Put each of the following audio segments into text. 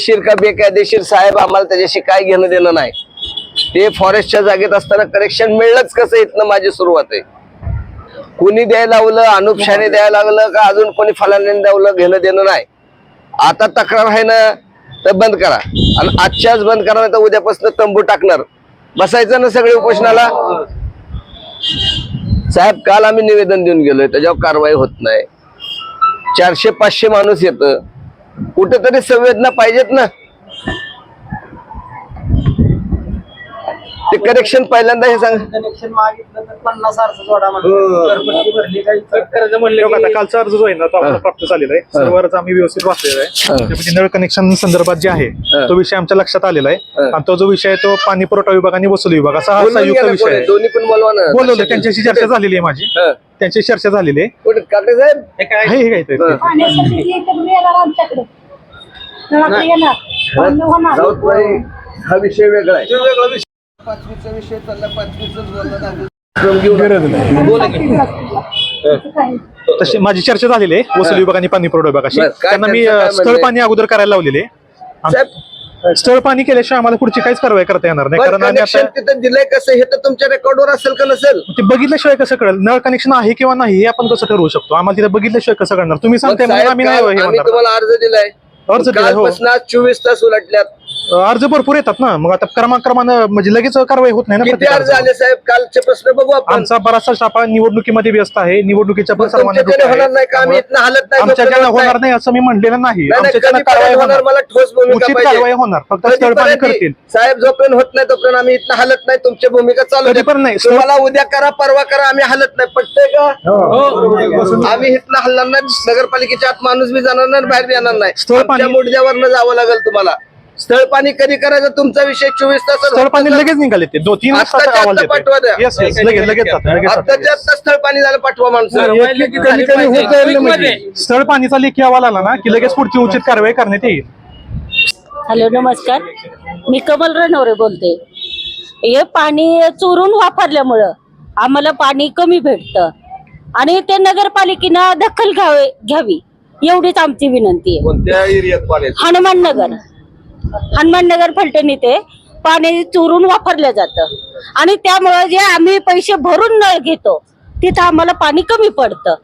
कायदेशीर का बेकायदेशीर साहेब आम्हाला त्याच्याशी काय घेणं देणं नाही. ते फॉरेस्टच्या जागेत असताना करेक्शन मिळलंच कसं इथनं माझी सुरुवात आहे. कुणी द्यायला लावलं अनुपशाने द्यायला लागलं का अजून कोणी फलाने द्यावलं घेणं देणं नाही. आता तक्रार आहे ना तर बंद करा. आणि आजच्याच बंद करा नाही तर उद्यापासून तंबू टाकणार. बसायचं ना सगळे उपोषणाला? साहेब काल आम्ही निवेदन देऊन गेलोय त्याच्यावर कारवाई होत नाही. चारशे पाचशे माणूस येतं. कुठेतरी संवेदना पाहिजेत ना. ते करेक्शन पहिल्यांदा हे सांग. कनेक्शन मागितलं तर पन्नास अर्ज जोडा म्हणलं. घरपट्टी भरली काही कर्ज म्हणलं की आता कालचा अर्ज जो आहे ना तो प्राप्त झालेला आहे. सर्व अर्ज आम्ही व्यवस्थित वाचलेला आहे. नळ कनेक्शन संदर्भात जे आहे तो विषय आमच्या लक्षात आलेला आहे. आणि तो जो विषय आहे तो पाणी पुरवठा विभाग आणि वसुली विभाग असा हा बोलून संयुक्त विषय कोणी, आहे. दोन्ही पण बोलवा ना. बोलवलं त्यांच्याशी चर्चा झालेली आहे माझी. हं. त्यांची चर्चा झालेली आहे. कुठे काकडे साहेब? आहे हे काय? ते? हं. पाण्यासाठी एकत्र येणार आमच्याकडे. नळाकडे येणार. बंद होणार. राऊतबाई हा विषय वेगळा आहे. पाचवीचा विषय चालला पाचवीच तशी माझी चर्चा झालेली आहे वसुली विभाग आणि पाणी पुरवठा विभागाशी. बरं, काय त्यांना मी त्यांचं काय अं, स्थळ म्हणणं पाणी अगोदर करायला लावलेले. साहेब स्थळ पाणी केल्याशिवाय आम्हाला पुढची काहीच कारवाई करता येणार नाही. कारण आम्ही कनेक्शन आता तिथं दिलंय कसं? हे तर तुमच्या रेकॉर्डवर असेल का नसेल? ते बघितल्याशिवाय कसं कळेल? नळ कनेक्शन आहे किंवा नाही हे आपण कसं ठरवू शकतो? आम्हाला तिथे बघितल्याशिवाय कसं कळणार? तुम्ही मग सांगताय म्हणून साहेब, आम्ही नाही काल हे आम्ही म्हणणार. तुम्हाला अर्ज दिलाय. अर्ज दिलाय, हो. कालपासून आज चोवीस तास उलटल्यात. अर्ज भरपूर येतात ना. मग आता क्रमाक्रमानं म्हणजे लगेच कारवाई होत नाही ना किती प्रत्येक अर्ज अर्जावर. आले साहेब? कालचे प्रश्न बघू आपण. आमचा बराचसा हा निवडणुकीमध्ये व्यस्त आहे. निवडणुकीच्या पण सर्वांना. होणार नाही का? आम्ही इथनं हालत नाही आमच्या जोपर्यंत ज्यांना होणार नाही. नाही असं मी म्हणलेलं नाही. नाही, नाही, कारवाई होणार मला ठोस भूमिका उचित पाहिजे. कारवाई होणार. फक्त स्थळ पाणी कधीपर्यंत करतील. साहेब जोपर्यंत होत नाही तोपर्यंत आम्ही इथनं हालत नाही. तुमची भूमिका चालू कधी. पण नाही. तुम्हाला उद्या करा परवा करा आम्ही हालत नाही. पटतंय का? हो. आम्ही इथनं हलणार नाही. नगरपालिकेच्या आत माणूस बी जाणार नाही बाहेर येणार नाही. स्थळ आमच्या पाणी- मुडद्यावरनं जावं लागेल तुम्हाला. स्थळ पाणी कधी करायचं? तुमचा विषय चोवीस तास स्थळ पाणी लगेच निघाले ते. दोन तीन आत्ताच्या आत्ता. पाठवा द्या. Yes, yes, लगेच लगेच जातं, लगेच जातं. आत्ताच्या आत्ता स्थळ पाणी झालं पाठवा माणसं. होत म्हणजे. स्थळ पाणीचा लेखी अहवाल आला ना की लगेच पुढची उचित कारवाई करण्यात येईल. हॅलो नमस्कार. मी कमल रणवरे बोलते. हे पाणी चोरून वापरल्यामुळं आम्हाला पाणी कमी भेटतं. आणि ते नगरपालिकेनं दखल घ्यावे घ्यावी. एवढीच आमची विनंती आहे. कोणत्या एरियात पाणी हनुमान नगर हनुमान नगर फलटण इथे पाणी चोरून वापरलं जातं. आणि त्यामुळे जे आम्ही पैसे भरून न घेतो तिथं आम्हाला पाणी कमी पडतं.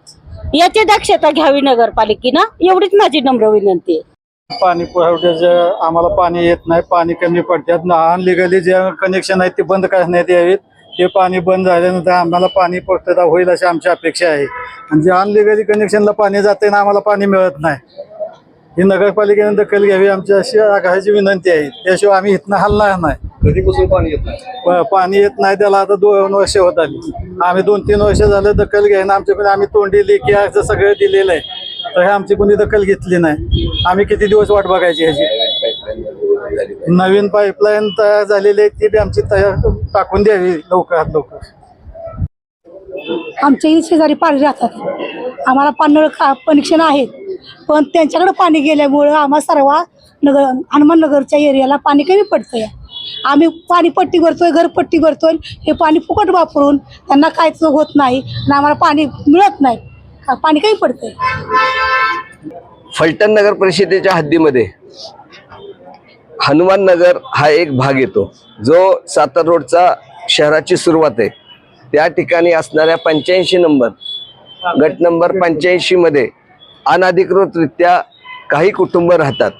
याची दक्षता घ्यावी नगरपालिकेनं एवढीच माझी नम्र विनंती आहे. पाणी पुरवठ्याचं आम्हाला पाणी येत नाही पाणी कमी पडतात अनलिगली जे कनेक्शन आहेत ते बंद करण्यात यावेत. ते पाणी बंद झाल्यानंतर आम्हाला पाणी पुरवठा होईल अशी आमची अपेक्षा आहे. आणि जे अनलिगली कनेक्शनला पाणी जाते ना आम्हाला पाणी मिळत नाही. ही नगरपालिकेने दखल घ्यावी आमची अशी आग्रहाची विनंती आहे. त्याशिवाय आम्ही इथनं हलणार नाही. कधीपासून पाणी येत नाही? प- पाणी येत नाही त्याला आता दोन वर्ष होत आली. आम्ही दोन तीन वर्ष झालं दखल घ्यायला आमच्याकडे आम्ही तोंडी लेखी असं सगळं दिलेलं आहे. तर हे आमची कोणी दखल घेतली नाही. आम्ही किती दिवस वाट बघायची ह्याची? नवीन पाईपलाईन तयार झालेली आहे ती बी आमची तयार टाकून द्यावी लवकरात लवकर. आमच्या इथे शेजारी पाणी राहतात. आम्हाला पाणी कनेक्शन आहेत. पण त्यांच्याकडे पाणी गेल्यामुळं आम्हा सर्व नगर हनुमान नगरच्या एरियाला पाणी कमी पडतंय. आम्ही पाणी पट्टी भरतोय घरपट्टी भरतोय हे पाणी फुकट वापरून त्यांना काहीच होत नाही आणि आम्हाला पाणी मिळत नाही पाणी कमी पडतंय. फलटण नगर परिषदेच्या हद्दीमध्ये हनुमान नगर हा एक भाग येतो. जो सातार रोडचा शहराची सुरुवात आहे. त्या ठिकाणी असणाऱ्या पंच्याऐंशी नंबर गट नंबर पंच्याऐंशी मध्ये अनधिकृतरित्या काही कुटुंब राहतात.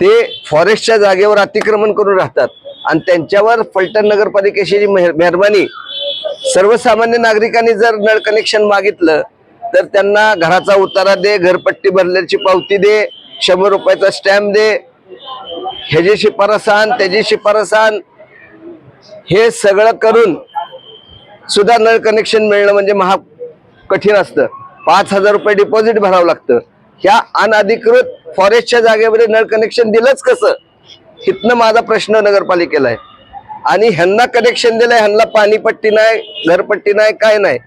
ते फॉरेस्टच्या जागेवर अतिक्रमण करून राहतात. आणि त्यांच्यावर फलटण नगरपालिकेची जी मेह- मेहरबानी सर्वसामान्य नागरिकांनी जर नळ कनेक्शन मागितलं तर त्यांना घराचा उतारा दे घरपट्टी भरल्याची पावती दे शंभर रुपयाचा स्टॅम्प दे. ह्याची शिफारस आण त्याची शिफारस आण. हे सगळं करून सुद्धा नळ कनेक्शन मिळणं म्हणजे महा कठीण असतं. पाच हजार रुपये डिपॉझिट भरावं लागतं. ह्या अनधिकृत फॉरेस्टच्या जागेमध्ये नळ कनेक्शन दिलंच कसं? इथनं माझा प्रश्न नगरपालिकेला आहे. आणि ह्यांना कनेक्शन दिलंय ह्यांना पाणीपट्टी नाही घरपट्टी नाही काय नाही.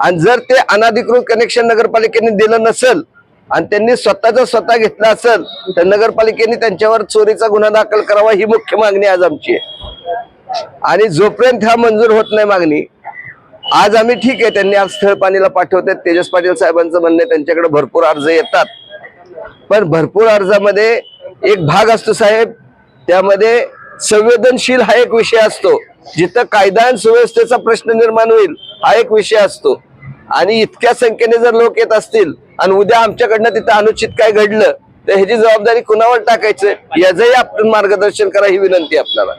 आणि जर ते अनाधिकृत कनेक्शन नगरपालिकेने दिलं नसेल आणि त्यांनी स्वतःच स्वतः घेतलं असेल तर नगरपालिकेने त्यांच्यावर चोरीचा गुन्हा दाखल करावा ही मुख्य मागणी आज आमची आहे. आणि जोपर्यंत ह्या मंजूर होत नाही मागणी आज आम्ही ठीक आहे. त्यांनी आज स्थळ पाणीला पाठवतात तेजस पाटील साहेबांचं म्हणणं त्यांच्याकडे भरपूर अर्ज येतात. पण भरपूर अर्जामध्ये एक भाग असतो साहेब. त्यामध्ये संवेदनशील हा एक विषय असतो. जिथं कायदा आणि सुव्यवस्थेचा प्रश्न निर्माण होईल हा एक विषय असतो. आणि इतक्या संख्येने जर लोक येत असतील आणि उद्या आमच्याकडनं तिथं अनुचित काय घडलं तर ह्याची जबाबदारी कुणावर टाकायचं? याचंही आपण मार्गदर्शन करा ही विनंती आपल्याला.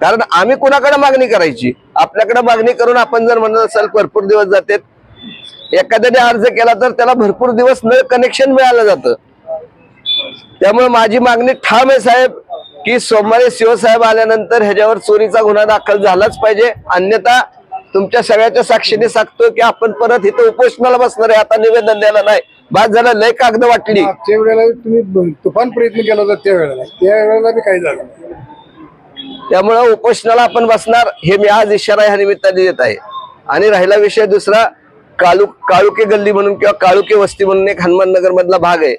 कारण आम्ही कुणाकडे मागणी करायची? आपल्याकडे मागणी करून आपण जर म्हणत असाल भरपूर दिवस जाते एखाद्याने अर्ज केला तर त्याला भरपूर दिवस नळ कनेक्शन मिळालं जातं. त्यामुळे माझी मागणी ठाम आहे साहेब की सोमवारी शिवसाहेब आल्यानंतर ह्याच्यावर चोरीचा गुन्हा दाखल झालाच पाहिजे. अन्यथा तुमच्या सगळ्याच्या साक्षीने सांगतो की आपण परत इथं उपोषणाला बसणार आहे. आता निवेदन द्यायला नाही. बाद झालं लय कागद वाटली. त्यावेळेला तुम्ही तुफान प्रयत्न केला होता त्या वेळेला त्या वेळेला बी काही झालं त्यामुळं उपोषणाला आपण बसणार हे मी आज इशारा ह्या निमित्ताने देत आहे. आणि राहिला विषय दुसरा काळू काळुके गल्ली म्हणून किंवा काळुके वस्ती म्हणून एक हनुमाननगर मधला भाग आहे.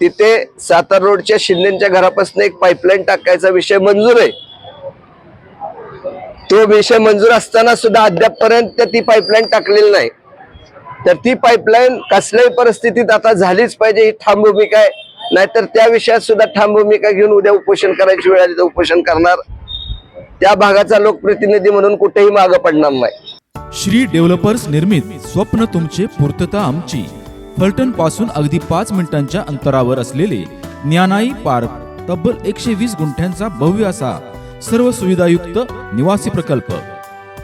तिथे सातार रोडच्या शिंदेच्या घरापासून एक पाईपलाईन टाकायचा विषय मंजूर आहे. तो विषय मंजूर असताना सुद्धा अद्यापपर्यंत ती पाईपलाईन टाकलेली नाही. तर ती पाईपलाईन कसल्याही परिस्थितीत आता झालीच पाहिजे ही ठाम भूमिका आहे. नाहीतर त्या विषयात सुद्धा ठाम भूमिका घेऊन उद्या उपोषण करायची वेळ आली तर उपोषण करणार. त्या भागाचा लोकप्रतिनिधी म्हणून कुठेही मागे पडणार नाही. श्री डेव्हलपर्स निर्मित स्वप्न तुमचे पूर्तता आमची. फलटणपासून अगदी पाच मिनिटांच्या अंतरावर असलेले ज्ञानाई पार्क तब्बल एकशे वीस गुंठ्यांचा भव्य असा सर्व सुविधायुक्त निवासी प्रकल्प.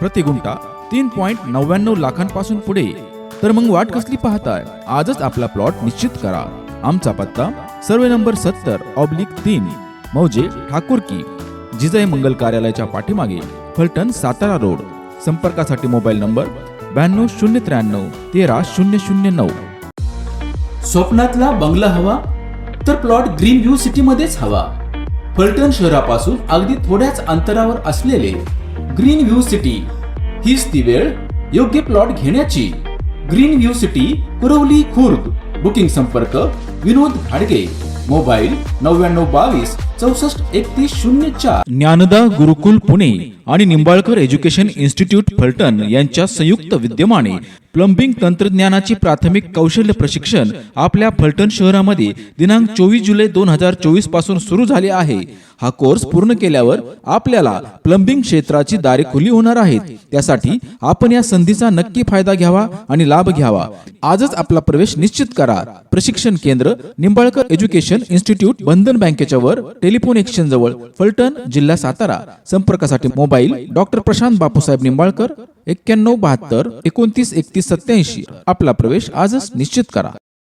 प्रति गुंठा तीन पॉइंट नव्याण्णव लाखांपासून पुढे. तर मग वाट कसली पाहताय? आजच आपला प्लॉट निश्चित करा. आमचा पत्ता सर्वे नंबर सत्तर ऑब्लिक तीन मौजे ठाकूरकी जिजाई मंगल कार्यालयाच्या पाठीमागे फलटण सातारा रोड. संपर्कासाठी मोबाईल नंबर ब्याण्णव शून्य त्र्याण्णव तेरा शून्य शून्य नऊ. स्वप्नातला बंगला हवा तर प्लॉट ग्रीन व्ह्यू सिटी मध्येच हवा. फलटण शहरापासून अगदी थोड्याच अंतरावर असलेले ग्रीन व्ह्यू सिटी हीच ती वेळ योग्य प्लॉट घेण्याची. Green view city Kurwali Khurd. Booking संपर्क विनोद घाडगे मोबाईल नव्याण्णव बावीस चौसष्ट एकतीस शून्य चार. ज्ञानदा गुरुकुल पुणे आणि निंबाळकर एज्युकेशन इन्स्टिट्यूट फलटण यांच्या संयुक्त विद्यमाने प्लंबिंग तंत्रज्ञानाची प्राथमिक कौशल्य प्रशिक्षण आपल्या फलटण शहरामध्ये दिनांक चोवीस जुलै दोन हजार चोवीसपासून सुरू झाले आहे. हा कोर्स पूर्ण केल्यावर आपल्याला प्लंबिंग क्षेत्राची दारे खुली होणार आहेत. त्यासाठी आपण या संधीचा नक्की फायदा घ्यावा आणि लाभ घ्यावा. आजच आपला प्रवेश निश्चित करा. प्रशिक्षण केंद्र निंबाळकर एज्युकेशन इन्स्टिट्यूट बंधन बँकेच्या वर टेलिफोन एक्सचेंज जवळ फलटण जिल्हा सातारा. संपर्कासाठी मोबाईल डॉक्टर प्रशांत बापूसाहेब निंबाळकर एक्क्याण्णव बहात्तर एकोणतीस एकतीस सत्याऐंशी आपला प्रवेश आजच निश्चित करा.